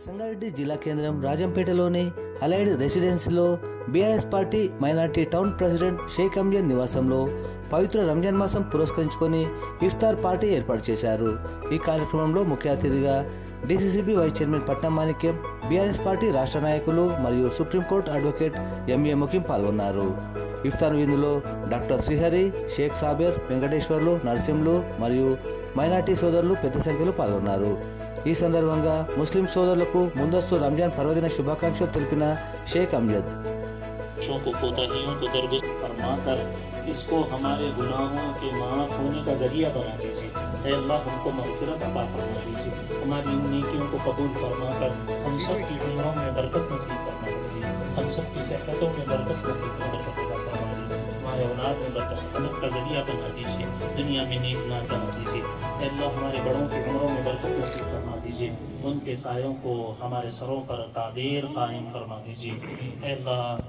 సంగారెడ్డి జిల్లా కేంద్రం రాజంపేటలోని allied రెసిడెన్సీలో BRS party minority town president Sheikh Anjan నివాసంలో పవిత్ర రంజాన్ మాసం పురస్కరించుకొని ఇఫ్తార్ పార్టీ ఏర్పాటు చేశారు. ఈ కార్యక్రమంలో ముఖ్య అతిథిగా డీసీసీబీ వైస్ చైర్మన్ పట్నం మాణిక్యం బీఆర్ఎస్ పార్టీ రాష్ట్ర నాయకులు మరియు సుప్రీంకోర్టు అడ్వకేట్ ఎంఏ ముఖ్యం పాల్గొన్నారు. ఇఫ్తార్ విందులో డాక్టర్ శ్రీహరి షేక్ సాబేర్ వెంకటేశ్వర్లు నరసింహులు మరియు మైనార్టీ సోదరులు పెద్ద సంఖ్యలో పాల్గొన్నారు. ఈ సందర్భంగా ముస్లిం సోదరులకు ముందస్తు రంజాన్ పర్వదిన శుభాకాంక్షలు తెలిపిన షేక్ అమ్జద్ बच्चों को कोताहियों को दरगुजर फरमाकर इसको हमारे गुनाहों के माफ़ होने का जरिया बना दीजिए ऐ अल्लाह हमको मगफिरत अता फरमा दीजिए हमारी इन नेकियों को कबूल फरमाकर हम सब की उम्रों में बरकत नसीब फरमा दीजिए हम सब की सेहतों में बरकत नसीब बरकत अता फरमा दीजिए हमारे औलाद में बरकत मदद का जरिया बना दीजिए दुनिया में नेक ना बना दीजिए। अल्लाह हमारे बड़ों की उम्रों में बरकत नसीब फरमा दीजिए। उनके सायों को हमारे सरों पर तादेर कायम फरमा दीजिए।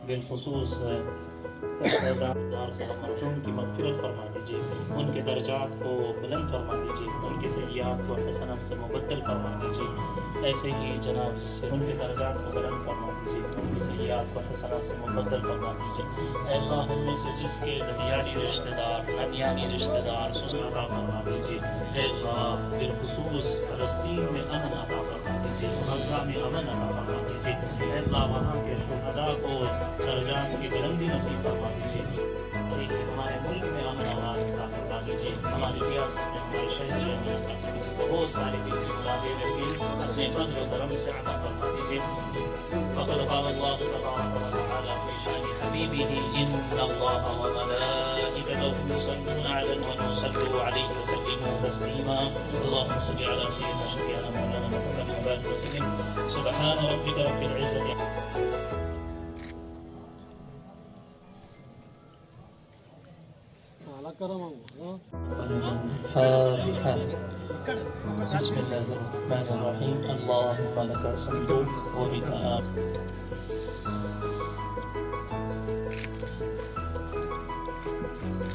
बिलखसूस की मगफिरत फरमा दीजिए। उनके दर्जात को बुलंद फरमा दीजिए। उनके सयाहत को हसनत से मुबदल फरमा दीजिए। ऐसे ही जनाब से उनके दर्जात को बुलंद फरमा दीजिए। उनकी सयाहत को हसनत से मुबदल फरमा दीजिए। अल्लाह, उनमें से जिसके दरियारी रिश्तेदार अनयानी रिश्तेदार सुसरा फरमा दीजिए। बिलखसूस, फलस्तीन में अमन अता फरमा दीजिए गजा में अमन अता फरमा दीजिए ऐ अल्लाह वहाँ के शुहदा को दर्जात की बुलंदी नसीब फरमा दीजिए ऐसे ही हमारे मुल्क में अमन आवाज अता फरमा दीजिए हमारी रियासत में हमारे शहरी में बहुत सारे दिल से मुरादे रखिए अपने फजल व करम से अता फरमा दीजिए فقد قال الله تبارك وتعالى في شان حبيبه إن الله وملائكته يصلون على النبي صلوا عليه وسلموا تسليما. اللهم صل على سيدنا شفيعنا مولانا محمد وبارك وسلم. سبحان ربك رب العزة الفاتحة بسم الله الرحمن الرحيم. اللهم لك الحمد وبك آمين.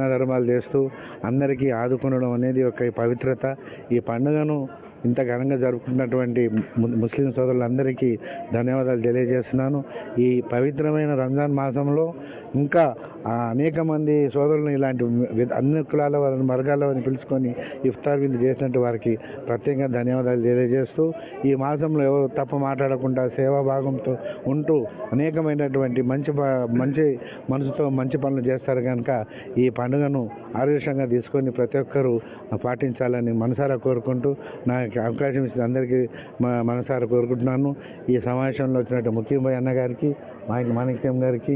ధర్మాలు చేస్తూ అందరికీ ఆదుకునడం అనేది ఒక పవిత్రత. ఈ పండుగను ఇంత ఘనంగా జరుపుకున్నటువంటి ము- ముస్లిం సోదరులందరికీ ధన్యవాదాలు తెలియజేస్తున్నాను. ఈ పవిత్రమైన రంజాన్ మాసంలో ఇంకా అనేక మంది సోదరులను ఇలాంటి వి- అన్ని కులాల వారిని వర్గాల వారిని పిలుచుకొని ఇఫ్తార్ విందు చేసినట్టు వారికి ప్రత్యేకంగా ధన్యవాదాలు తెలియజేస్తూ ఈ మాసంలో ఎవరు తప్ప మాట్లాడకుండా సేవాభాగంతో ఉంటూ అనేకమైనటువంటి మంచి మంచి మనసుతో మంచి పనులు చేస్తారు కనుక ఈ పండుగను ఆదర్శంగా తీసుకొని ప్రతి ఒక్కరూ పాటించాలని మనసారా కోరుకుంటూ నాకు అవకాశం ఇచ్చిన అందరికీ మనసారా కోరుకుంటున్నాను. ఈ సమావేశంలో వచ్చినట్టు ముఖ్యమైన అన్నగారికి అన్న గారికి మాణిక్యం గారికి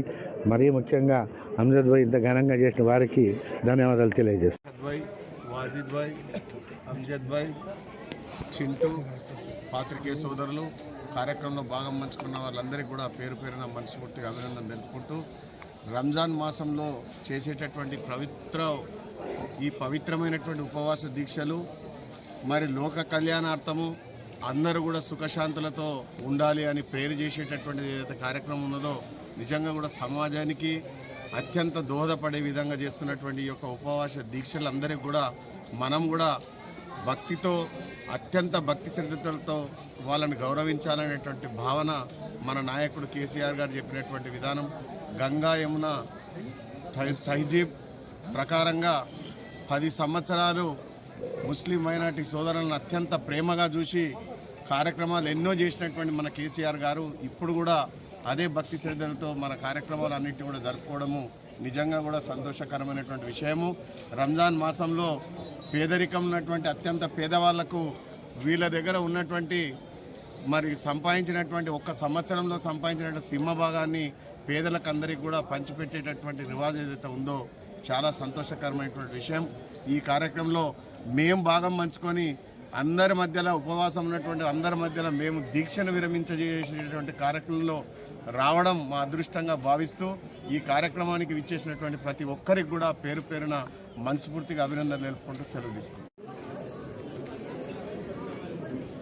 మరీ ముఖ్యంగా అమ్జద్ భాయ్ ఇంత ఘనంగా చేసిన వారికి ధన్యవాదాలు తెలియజేస్తాను వాజిద్ భాయ్ అమ్జద్ భాయ్ చింటూ పాత్రికేయ సోదరులు కార్యక్రమంలో భాగం పంచుకున్న వాళ్ళందరికీ కూడా పేరు పేరున మనస్ఫూర్తిగా అభినందన తెలుపుకుంటూ రంజాన్ మాసంలో చేసేటటువంటి పవిత్ర ఈ పవిత్రమైనటువంటి ఉపవాస దీక్షలు మరి లోక కళ్యాణార్థము అందరూ కూడా సుఖశాంతులతో ఉండాలి అని ప్రేరు చేసేటటువంటిది ఏదైతే కార్యక్రమం ఉన్నదో నిజంగా కూడా సమాజానికి అత్యంత దోహదపడే విధంగా చేస్తున్నటువంటి ఈ యొక్క ఉపవాస దీక్షలందరికీ కూడా మనం కూడా భక్తితో అత్యంత భక్తి శ్రద్ధలతో వాళ్ళని గౌరవించాలనేటువంటి భావన మన నాయకుడు కేసీఆర్ గారు చెప్పినటువంటి విధానం. గంగా యమున సైజీబ్ తహజీబ్ ప్రకారంగా పది సంవత్సరాలు ముస్లిం మైనార్టీ సోదరులను అత్యంత ప్రేమగా చూసి కార్యక్రమాలు ఎన్నో చేసినటువంటి మన కేసీఆర్ గారు. ఇప్పుడు కూడా అదే భక్తి శ్రద్ధలతో మన కార్యక్రమాలు అన్నింటినీ కూడా జరుపుకోవడము నిజంగా కూడా సంతోషకరమైనటువంటి విషయము. రంజాన్ మాసంలో పేదరికం ఉన్నటువంటి అత్యంత పేదవాళ్ళకు వీళ్ళ దగ్గర ఉన్నటువంటి మరి సంపాదించినటువంటి ఒక్క సంవత్సరంలో సంపాదించినటువంటి సింహ భాగాన్ని పేదలకు అందరికీ కూడా పంచిపెట్టేటటువంటి రివాజ్ ఏదైతే ఉందో చాలా సంతోషకరమైనటువంటి విషయం. ఈ కార్యక్రమంలో మేము భాగం పంచుకొని అందరి మధ్యలో ఉపవాసం ఉన్నటువంటి అందరి మధ్యలో మేము దీక్షను విరమించజేసేటువంటి కార్యక్రమంలో రావడం మా అదృష్టంగా భావిస్తూ ఈ కార్యక్రమానికి విచ్చేసినటువంటి ప్రతి ఒక్కరికి కూడా పేరు పేరున మనస్ఫూర్తిగా అభినందనలు తెలుపుకుంటూ సెలవు తీసుకుంటాం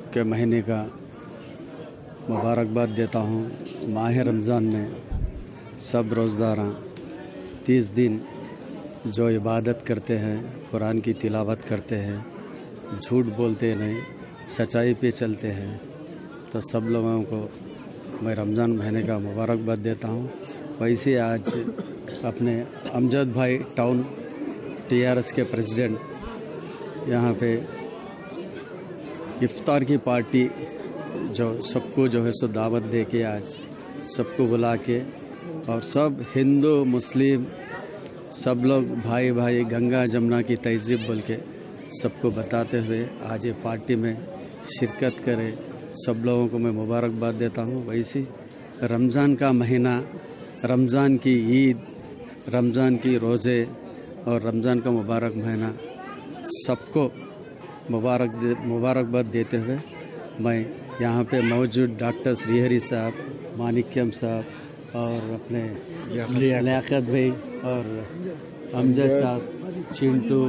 के महीने का मुबारकबाद देता हूँ माह रमज़ान में सब रोज़दारा तीस दिन जो इबादत करते हैं कुरान की तिलावत करते हैं झूठ बोलते नहीं, सच्चाई पे चलते हैं। तो सब लोगों को मैं रमज़ान महीने का मुबारकबाद देता हूँ। वैसे आज अपने अमजद भाई टाउन टीआरएस के प्रेसिडेंट यहाँ पे इफ्तार की पार्टी जो सबको जो है सो दावत दे के आज सबको बुला के और सब हिंदू, मुस्लिम सब लोग भाई भाई गंगा जमुना की तहजीब बोल के सबको बताते हुए आज ये पार्टी में शिरकत करे। सब लोगों को मैं मुबारकबाद देता हूँ। वैसे रमज़ान का महीना रमज़ान की ईद रमज़ान की रोज़े और रमज़ान का मुबारक महीना सबको मुबारक दे, मुबारकबाद देते हुए मैं यहाँ पे मौजूद डॉक्टर श्रीहरी साहब मानिक्यम साहब और अपने लियाकत भाई और अमजद साहब चिंटू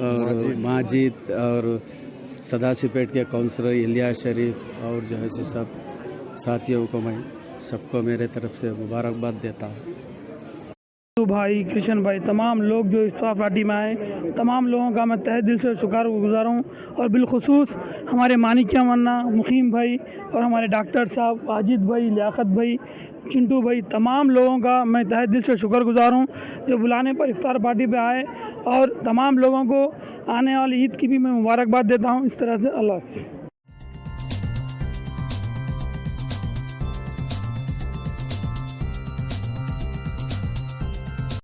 और माजिद। और सदासीपेट के काउंसलर इलिया शरीफ और जो है सो सब साथियों को मैं सबको मेरे तरफ़ से मुबारकबाद देता हूँ। तो भाई कृष्ण भाई तमाम लोग जो इस्ताफ पार्टी में आए तमाम लोगों का मैं तहे दिल से शुक्र गुजार हूँ और बिलखसूस हमारे मानिक्या मन्ना मुकीम भाई और हमारे डॉक्टर साहब वाजिद भाई लियाकत भाई चिंटू भाई तमाम लोगों का मैं तहे दिल से शुक्र गुजार हूँ जो बुलाने पर इफ्तार पार्टी पे आए और तमाम लोगों को आने वाली ईद की भी मैं मुबारकबाद देता हूँ। इस तरह से अल्लाह